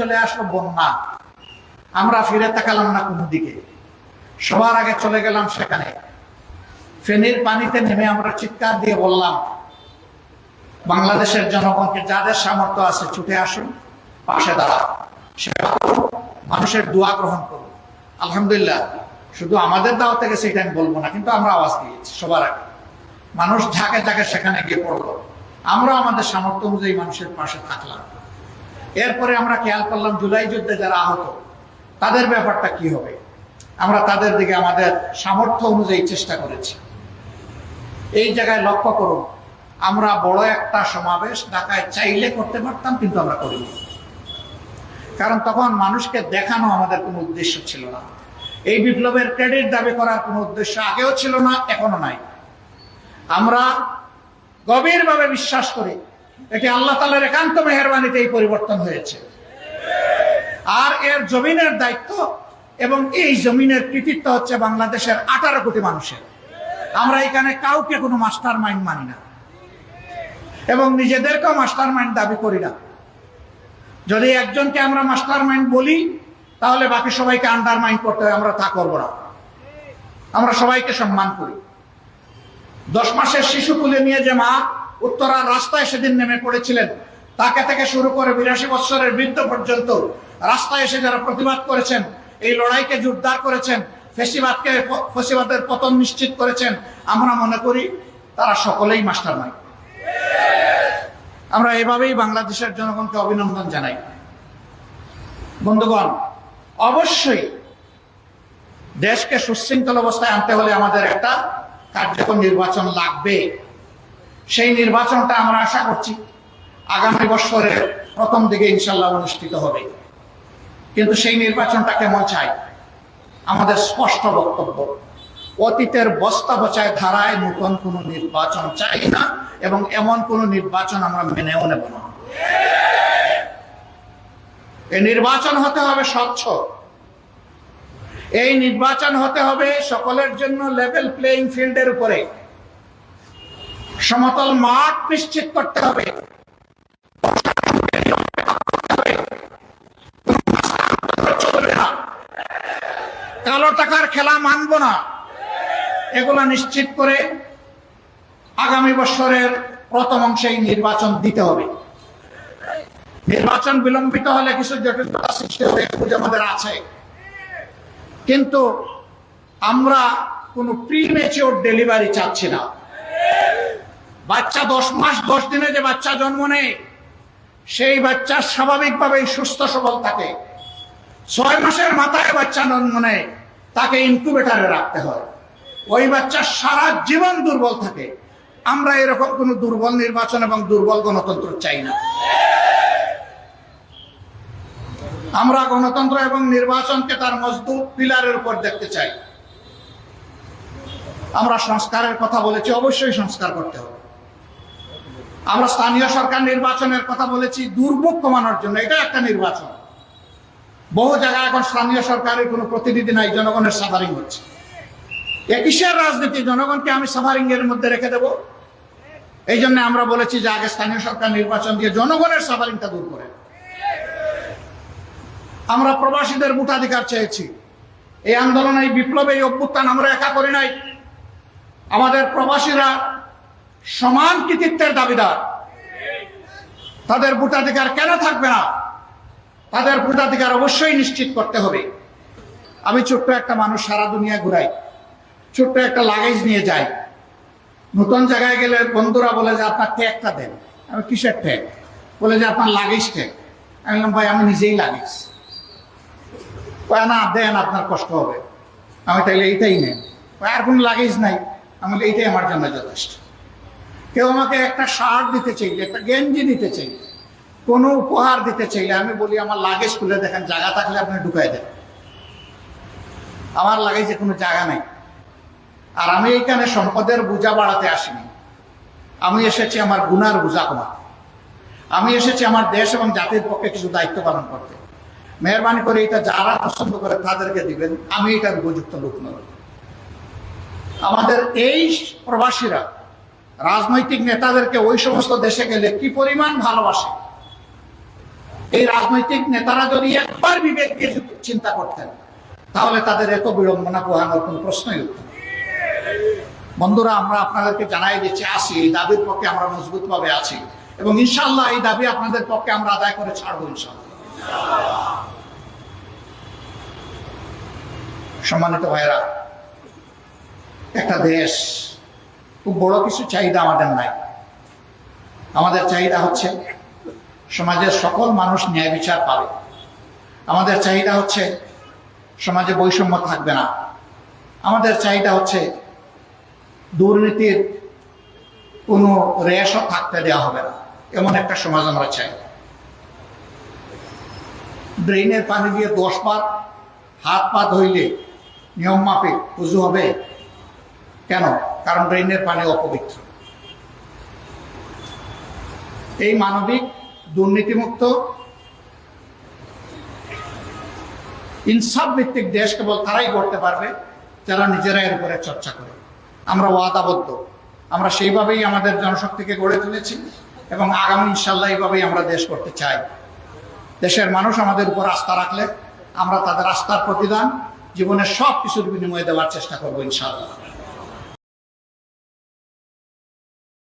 চলে আসলো বন্যা। আমরা ফিরে তাকালাম না কোনো দিকে। সবার আগে চলে গেলাম সেখানে। ফেনীর পানিতে নেমে আমরা চিৎকার দিয়ে বললাম, বাংলাদেশের জনগণকে যাদের সামর্থ্য আছে ছুটে আসুন, পাশে দাঁড়ান। সেবা করুন মানুষের দোয়া গ্রহণ করুন আলহামদুলিল্লাহ, শুধু আমাদের দাওয়া থেকে সেটা আমি বলব না, কিন্তু আমরা আওয়াজ দিয়েছি সবার আগে। মানুষ ঝাঁকে ঝাঁকে সেখানে গিয়ে পড়ল। আমরা আমাদের সামর্থ্য অনুযায়ী মানুষের পাশে থাকলাম। এরপরে আমরা খেয়াল করলাম জুলাই যুদ্ধে যারা আহত, তাদের ব্যাপারটা কি হবে? আমরা তাদের দিকে আমাদের সামর্থ্য অনুযায়ী চেষ্টা করেছি। এই জায়গায় লক্ষ্য করুন, আমরা বড় একটা সমাবেশ ঢাকায় চাইলে করতে পারতাম, কিন্তু আমরা করিনি। কারণ তখন মানুষকে দেখানো আমাদের কোনো উদ্দেশ্য ছিল না। এই বিপ্লবের ক্রেডিট দাবি করার কোনো উদ্দেশ্য আগেও ছিল না, এখনও নাই। আমরা গভীরভাবে বিশ্বাস করি এটি আল্লাহ তালার একান্ত মেহরবানিতে এই পরিবর্তন হয়েছে। আর এর জমিনের দায়িত্ব এবং এই জমিনের কৃতিত্ব হচ্ছে বাংলাদেশের আঠারো কোটি মানুষের। আমরা এখানে কাউকে কোনো মাস্টার মাইন্ড মানি না। এবং নিজেদেরকেও মাস্টার মাইন্ড দাবি করি না। যদি একজনকে আমরা মাস্টার মাইন্ড বলি, তাহলে বাকি সবাইকে আন্ডার মাইন্ড করতে হয়, আমরা তা করব না। আমরা সবাইকে সম্মান করি। দশ মাসের শিশু কুলে নিয়ে যে মা উত্তরার রাস্তায় সেদিন নেমে পড়েছিলেন। তাকে থেকে শুরু করে বিরাশি বৎসরের বৃদ্ধ পর্যন্ত রাস্তায় এসে যারা প্রতিবাদ করেছেন, এই লড়াইকে জোরদার করেছেন, ফেসিবাদকে ফেসিবাদের পতন নিশ্চিত করেছেন, আমরা মনে করি তারা সকলেই মাস্টার মাইন্ড আমরা এভাবেই বাংলাদেশের জনগণকে অভিনন্দন জানাই। বন্ধুগণ, অবশ্যই দেশকে সুশৃঙ্খল অবস্থায় আনতে হলে আমাদের একটা কার্যকর নির্বাচন লাগবে। সেই নির্বাচনটা আমরা আশা করছি আগামী বছরের প্রথম দিকে ইনশাল্লাহ অনুষ্ঠিত হবে। কিন্তু সেই নির্বাচনটা কেমন চাই? আমাদের স্পষ্ট বক্তব্য, অতীতের বস্তা বচায় ধারায় নতুন কোনো নির্বাচন চাই না এবং এমন কোন নির্বাচন আমরা মেনেও নেব না। এই নির্বাচন হতে হবে স্বচ্ছ। এই নির্বাচন হতে হবে সকলের জন্য লেভেল প্লেইং ফিল্ডের উপরে। সমতল মাঠ নিশ্চিত করতে হবে। কালো টাকার খেলা মানব না। এগুলা নিশ্চিত করে আগামী বছরের প্রথম অংশে নির্বাচন দিতে হবে। নির্বাচন বিলম্বিত হলে কিছু জটিলতা সৃষ্টি হবে এগুলো আমাদের আছে। কিন্তু আমরা কোনো প্রিমেচিওর ডেলিভারি চাচ্ছি না। বাচ্চা দশ মাস, দশ দিনে যে বাচ্চা জন্ম নেয়, সেই বাচ্চা স্বাভাবিকভাবেই সুস্থ সবল থাকে। ছয় মাসের মাথায় বাচ্চা জন্ম নেয়, তাকে ইনকুবেটারে রাখতে হয়। ওই বাচ্চা সারা জীবন দুর্বল থাকে। আমরা এরকম কোনো দুর্বল নির্বাচন এবং দুর্বল গণতন্ত্র চাই না। আমরা গণতন্ত্র এবং নির্বাচনকে তার মজবুত পিলারের উপর দেখতে চাই। আমরা সংস্কারের কথা বলেছি, অবশ্যই সংস্কার করতে হবে। আমরা স্থানীয় সরকার নির্বাচনের কথা বলেছি, দুর্ভোগ কমানোর জন্য। এটা একটা নির্বাচন। বহু জায়গায় এখন স্থানীয় সরকারের কোনো প্রতিনিধি নাই, জনগণের সাফারিং হচ্ছে। এ কিসের রাজনীতি, জনগণকে আমি সাফারিং এর মধ্যে রেখে দেব। এই জন্য আমরা বলেছি যে আগে স্থানীয় সরকার নির্বাচন দিয়ে জনগণের সাফারিংটা দূর করে আমরা প্রবাসীদের ভোটাধিকার চেয়েছি। এই আন্দোলন, এই বিপ্লবে, এই অভ্যুত্থান আমরা একা করি নাই। আমাদের প্রবাসীরা সমান কৃতিত্বের দাবিদার। তাদের ভোটাধিকার কেন থাকবে না? তাদের ভোটাধিকার অবশ্যই নিশ্চিত করতে হবে। আমি ছোট্ট একটা মানুষ সারা দুনিয়া ঘুরাই। ছোট্ট একটা লাগেজ নিয়ে যাই। নতুন জায়গায় গেলে বন্ধুরা বলে যে, আপনার ট্যাগটা দেন। আমি, কিসের ট্যাগ বলে যে, আপনার লাগেজ ট্যাগ আমি বললাম, ভাই, আমি নিজেই লাগেজ। না, দেন, আপনার কষ্ট হবে। আমি তাইলে এইটাই নেন। আর কোনো লাগেজ নাই। আমি এইটাই আমার জন্য যথেষ্ট। কেউ আমাকে একটা শার্ট দিতে চাইলে, একটা গেঞ্জি দিতে চাইলে, কোনো উপহার দিতে চাইলে আমি বলি, আমার লাগেজ খুলে দেখেন, জায়গা থাকলে আপনি ঢুকাই দেন। আমার লাগেজে কোনো জায়গা নাই। আর আমি এখানে সম্পদের বোঝা বাড়াতে আসিনি। আমি এসেছি আমার গুনার বোঝা কমাতে। আমি এসেছি আমার দেশ এবং জাতির পক্ষে কিছু দায়িত্ব পালন করতে। মেহরবানি করে এটা যারা পছন্দ করে তাদেরকে দিবেন, আমি এটার উপযুক্ত লোক নই। আমাদের এই প্রবাসীরা রাজনৈতিক নেতাদেরকে ওই সমস্ত দেশে গেলে কি পরিমাণ ভালোবাসে? এই রাজনৈতিক নেতারা যদি একবার বিবেক দিয়ে চিন্তা করতেন, তাহলে তাদের এত বিড়ম্বনা পোহানোর কোনো প্রশ্নই উঠত বন্ধুরা, আমরা আপনাদেরকে জানাই দিচ্ছি, আসি, এই দাবির পক্ষে আমরা মজবুত ভাবে আছি এবং ইনশাল্লাহ এই দাবি আপনাদের পক্ষে আমরা আদায় করে ছাড়বো ইনশাল্লাহ সম্মানিত ভাইয়েরা, একটা দেশ খুব বড় কিছু চাহিদা আমাদের নাই। আমাদের চাহিদা হচ্ছে সমাজের সকল মানুষ ন্যায় বিচার পাবে। আমাদের চাহিদা হচ্ছে সমাজে বৈষম্য থাকবে না। আমাদের চাহিদা হচ্ছে দুর্নীতির কোনো রেশও থাকতে দেওয়া হবে না। এমন একটা সমাজ আমরা চাই। ড্রেনের পানি দিয়ে দশ বার হাত পা ধইলে নিয়ম মাফিক, উজু হবে। কেন? কারণ ড্রেনের পানি অপবিত্র। এই মানবিক দুর্নীতিমুক্ত ইনসাফ ভিত্তিক দেশ কেবল তারাই করতে পারবে যারা নিজেরা এর উপরে চর্চা করে। আমরা ওয়াদাবদ্ধ। আমরা সেইভাবেই আমাদের জনশক্তিকে গড়ে তুলেছি এবং আগামী ইনশাল্লাহ এইভাবেই আমরা দেশ করতে চাই। দেশের মানুষ আমাদের উপর আস্থা রাখলে আমরা তাদের আস্থার প্রতিদান জীবনের সব কিছুর বিনিময়ে দেওয়ার চেষ্টা করব ইনশাল্লাহ।